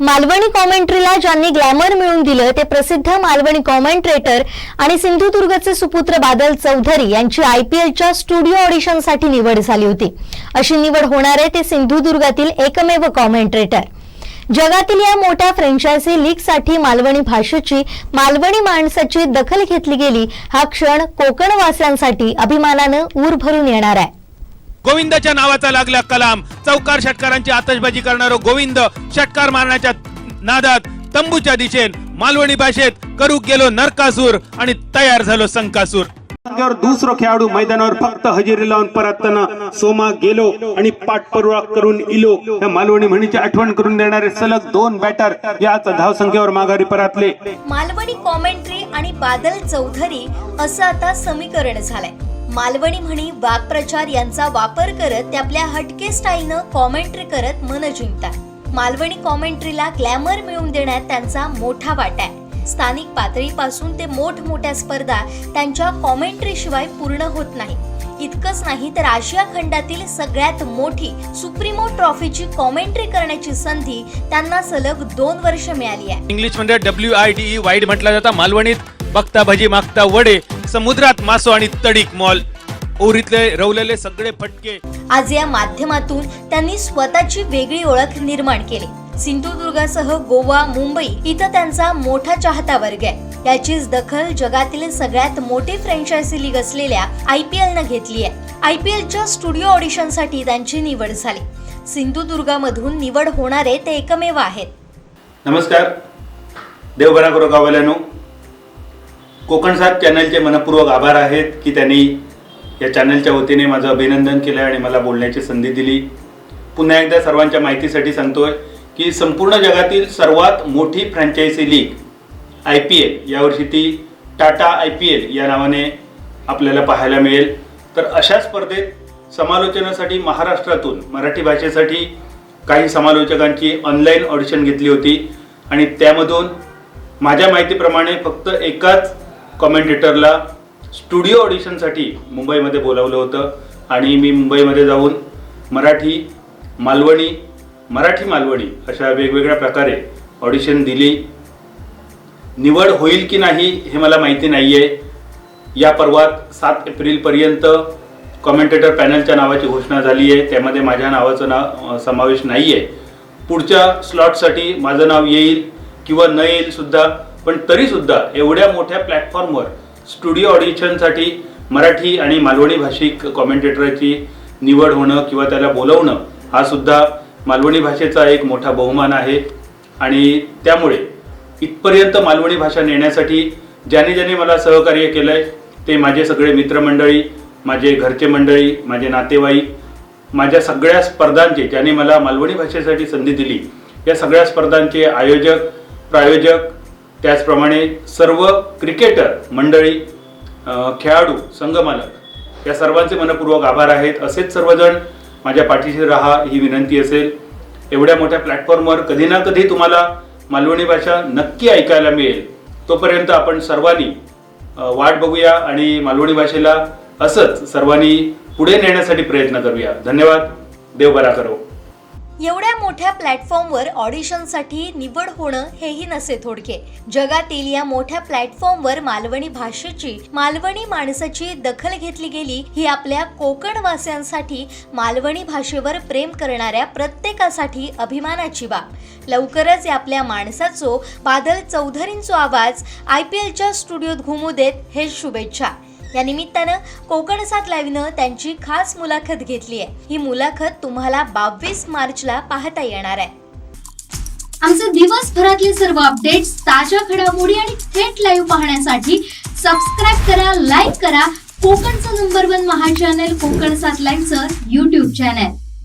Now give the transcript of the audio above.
मालवणी कॉमेंट्रीला ज्यांनी ग्लॅमर मिळवून दिलं ते प्रसिद्ध मालवणी कॉमेंट्रेटर आणि सिंधुदुर्गचे सुपुत्र बादल चौधरी यांची आयपीएलच्या स्टुडिओ ऑडिशनसाठी निवड झाली होती. अशी निवड होणारे ते सिंधुदुर्गातील एकमेव कॉमेंट्रेटर जगातील या मोठ्या फ्रँचायझी लीगसाठी मालवणी भाषेची मालवणी माणसाची दखल घेतली गेली हा क्षण कोकणवासियांसाठी अभिमानानं ऊर भरून येणार आहे. गोविंदाच्या नावाचा लागला कलाम. चौकार षटकारांची आतषबाजी करणारो गोविंद षटकार मारण्याच्या नादात तंबूच्या दिशेन मालवणी भाषेत करू गेलो नरकासूर आणि तयार झालो संकासूर. दुसरो खेळाडू मैदानावर फक्त हजेरी लावून परतताना सोमा गेलो आणि पाठपुरावा करून इलो. या मालवणी म्हणीची आठवण करून देणारे सलग दोन बॅटर याच धावसंख्येवर माघारी परतले. मालवणी कॉमेंट्री आणि बादल चौधरी असं आता समीकरण झालंय. मालवणी म्हणी वाक्प्रचार यांचा वापर करत ते आपल्या हटके स्टाईलनं कॉमेंट्री करत मन जिंकतात. मालवणी कॉमेंट्रीला ग्लॅमर मिळवून देण्यात त्यांचा मोठा वाटा आहे. स्थानिक पातळीपासून ते मोठमोठ्या स्पर्धा त्यांच्या कॉमेंट्रीशिवाय पूर्ण होत नाही. इतकंच नाही तर आशिया खंडातील सगळ्यात मोठी सुप्रीमो ट्रॉफीची कॉमेंट्री करण्याची संधी त्यांना सलग दोन वर्ष मिळाली आहे. इंग्लिशमध्ये डब्ल्यू आय डी वाईड म्हटलं जातं. मालवणीत बघता भजी मागता वडे. समुद्रात मासो आणि तडीक मॉल. ओरीतले रवलेले सगळे फटके. आज या माध्यमातून त्यांनी स्वतःची वेगळी ओळख निर्माण केली. सिंधुदुर्गासह गोवा मुंबई इथं त्यांचा मोठा चाहता वर्ग आहे. याचीच दखल जगातील सगळ्यात मोठी फ्रँचायझी लीग असलेल्या आय पी एल न घेतली आहे. आय पी एलच्या स्टुडिओ ऑडिशनसाठी त्यांची निवड झाली. सिंधुदुर्गामधून निवड होणारे ते एकमेव आहेत. नमस्कार. देवबरा करो गावाल्यानो कोकण चॅनलचे मनपूर्वक आभार आहेत की त्यांनी या चॅनलच्या वतीने माझं अभिनंदन केलं आणि मला बोलण्याची संधी दिली. पुन्हा एकदा सर्वांच्या माहितीसाठी सांगतोय की संपूर्ण जगातील सर्वात मोठी franchise league I P L यावर्षी ती टाटा आय पी एल या नावाने आपल्याला पाहायला मिळेल. तर अशा स्पर्धेत समालोचनासाठी महाराष्ट्रातून मराठी भाषेसाठी काही समालोचकांची ऑनलाईन ऑडिशन घेतली होती आणि त्यामधून माझ्या माहितीप्रमाणे फक्त एकाच कॉमेंटेटरला स्टुडिओ ऑडिशनसाठी मुंबईमध्ये बोलावलं होतं. आणि मी मुंबईमध्ये जाऊन मराठी मालवणी मराठी मालवणी अशा वेगवेगळ्या प्रकारे ऑडिशन दिली. निवड होईल की नाही हे मला माहिती नाही आहे या पर्वात सात एप्रिलपर्यंत कॉमेंटेटर पॅनलच्या नावाची घोषणा झाली आहे. त्यामध्ये माझ्या नावाचं नाव समावेश नाही आहे पुढच्या स्लॉटसाठी माझं नाव येईल किंवा न येईलसुद्धा पण तरीसुद्धा एवढ्या मोठ्या प्लॅटफॉर्मवर स्टुडिओ ऑडिशनसाठी मराठी आणि मालवणी भाषिक कॉमेंटेटरची निवड होणं किंवा त्याला बोलवणं हा सुद्धा मालवणी भाषेचा एक मोठा बहुमान आहे. आणि त्यामुळे इथपर्यंत मालवणी भाषा नेण्यासाठी ज्याने ज्याने मला सहकार्य केलं आहे ते माझे सगळे मित्रमंडळी माझे घरचे मंडळी माझे नातेवाईक माझ्या सगळ्या स्पर्धांचे ज्याने मला मालवणी भाषेसाठी संधी दिली या सगळ्या स्पर्धांचे आयोजक प्रायोजक त्याचप्रमाणे सर्व क्रिकेटर मंडळी खेळाडू संघमालक या सर्वांचे मनपूर्वक आभार आहेत. असेच सर्वजण माझ्या पाठीशी राहा ही विनंती असेल. एवढ्या मोठ्या प्लॅटफॉर्मवर कधी ना कधी तुम्हाला मालवणी भाषा नक्की ऐकायला मिळेल. तोपर्यंत आपण सर्वांनी वाट बघूया आणि मालवणी भाषेला असंच सर्वांनी पुढे नेण्यासाठी प्रयत्न करूया. धन्यवाद. देव बरा करो. एवढ्या मोठ्या प्लॅटफॉर्मवर ऑडिशनसाठी निवड होणं हेही नसे थोडके. जगातील या मोठ्या प्लॅटफॉर्मवर मालवणी भाषेची मालवणी माणसाची दखल घेतली गेली ही आपल्या कोकणवासियांसाठी मालवणी भाषेवर प्रेम करणाऱ्या प्रत्येकासाठी अभिमानाची बाब. लवकरच या आपल्या माणसाचो बादल चौधरींचो आवाज आय पी एलच्या स्टुडिओत घुमू देत हे शुभेच्छा. या निमित्तानं कोकण सात लाईव्हनं त्यांची खास मुलाखत घेतली आहे. ही मुलाखत तुम्हाला बावीस मार्चला पाहता येणार आहे. आमचे दिवसभरातले सर्व अपडेट्स ताज्या घडामोडी आणि थेट लाईव्ह पाहण्यासाठी सबस्क्राईब करा लाईक करा. कोकणचं नंबर वन महा चॅनल कोकण सात लाईव्हचं युट्यूब चॅनल